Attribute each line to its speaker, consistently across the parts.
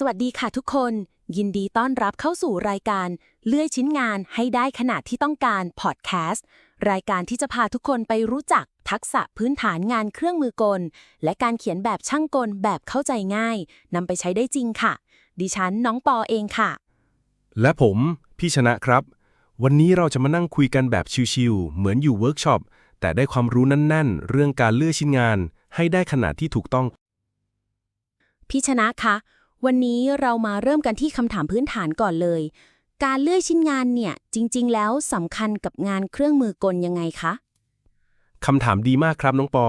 Speaker 1: สวัสดีค่ะทุกคน ยินดีต้อนรับเข้าสู่รายการเลื่อยชิ้นงานให้ได้ขนาดที่ต้องการพอดแคสต์รายการที่จะพาทุกคนไปรู้จักทักษะพื้นฐานงานเครื่องมือกล และการเขียนแบบช่างกลแบบเข้าใจง่ายนำไปใช้ได้จริงค่ะ ดิฉันน้องปอเองค่ะ
Speaker 2: และผมพี่ชนะครับ วันนี้เราจะมานั่งคุยกันแบบชิวๆเหมือนอยู่เวิร์กช็อปแต่ได้ความรู้แน่นๆ เรื่องการเลือกชิ้นงาน ให้ได้ขนาดที่ถูกต้อง
Speaker 1: พี่ชนะคะ วันนี้เรามาเริ่มกันที่คำถามพื้นฐานก่อนเลย การเลื่อยชิ้นงานเนี่ย จริง ๆ แล้วสำคัญกับงานเครื่องมือกลยังไงคะ
Speaker 2: คำถามดีมากครับน้องปอ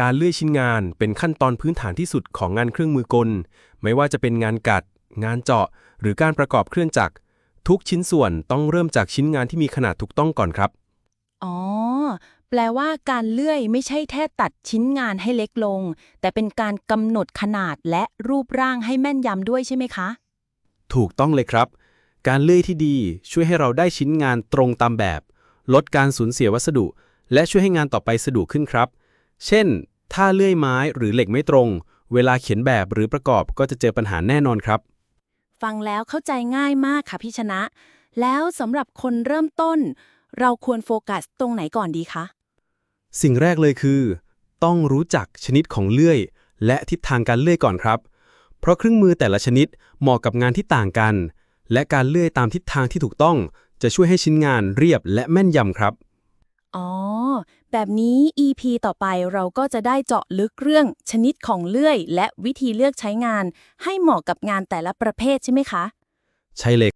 Speaker 2: การเลื่อยชิ้นงานเป็นขั้นตอนพื้นฐานที่สุดของงานเครื่องมือกล ไม่ว่าจะเป็นงานกัด งานเจาะ หรือการประกอบเครื่องจักร ทุกชิ้นส่วนต้องเริ่มจากชิ้นงานที่มีขนาดถูกต้องก่อนครับ
Speaker 1: อ๋อ แปลว่าการเลื่อยไม่ใช่แค่ตัดชิ้นงานให้เล็กลง แต่เป็นการกำหนดขนาดและรูปร่างให้แม่นยำด้วยใช่ไหมคะ
Speaker 3: ถูกต้องเลยครับ การเลื่อยที่ดีช่วยให้เราได้ชิ้นงานตรงตามแบบ ลดการสูญเสียวัสดุ และช่วยให้งานต่อไปสะดวกขึ้นครับ เช่น ถ้าเลื่อยไม้หรือเหล็กไม่ตรง เวลาเขียนแบบหรือประกอบก็จะเจอปัญหาแน่นอนครับ
Speaker 1: ฟังแล้วเข้าใจง่ายมากค่ะพี่ชนะ แล้วสำหรับคนเริ่มต้น เราควรโฟกัสตรงไหนก่อนดีคะ
Speaker 3: สิ่งแรกเลยคือ ต้องรู้จักชนิดของเลื่อย และทิศทางการเลื่อยก่อนครับ เพราะเครื่องมือแต่ละชนิดเหมาะกับงานที่ต่างกัน และการเลื่อยตามทิศทางที่ถูกต้อง จะช่วยให้ชิ้นงานเรียบและแม่นยำครับ
Speaker 1: อ๋อ แบบนี้ EP ต่อไปเราก็จะได้เจาะลึกเรื่องชนิดของเลื่อย และวิธีเลือกใช้งาน ให้เหมาะกับงานแต่ละประเภทใช่ไหมคะ
Speaker 3: ใช่เลย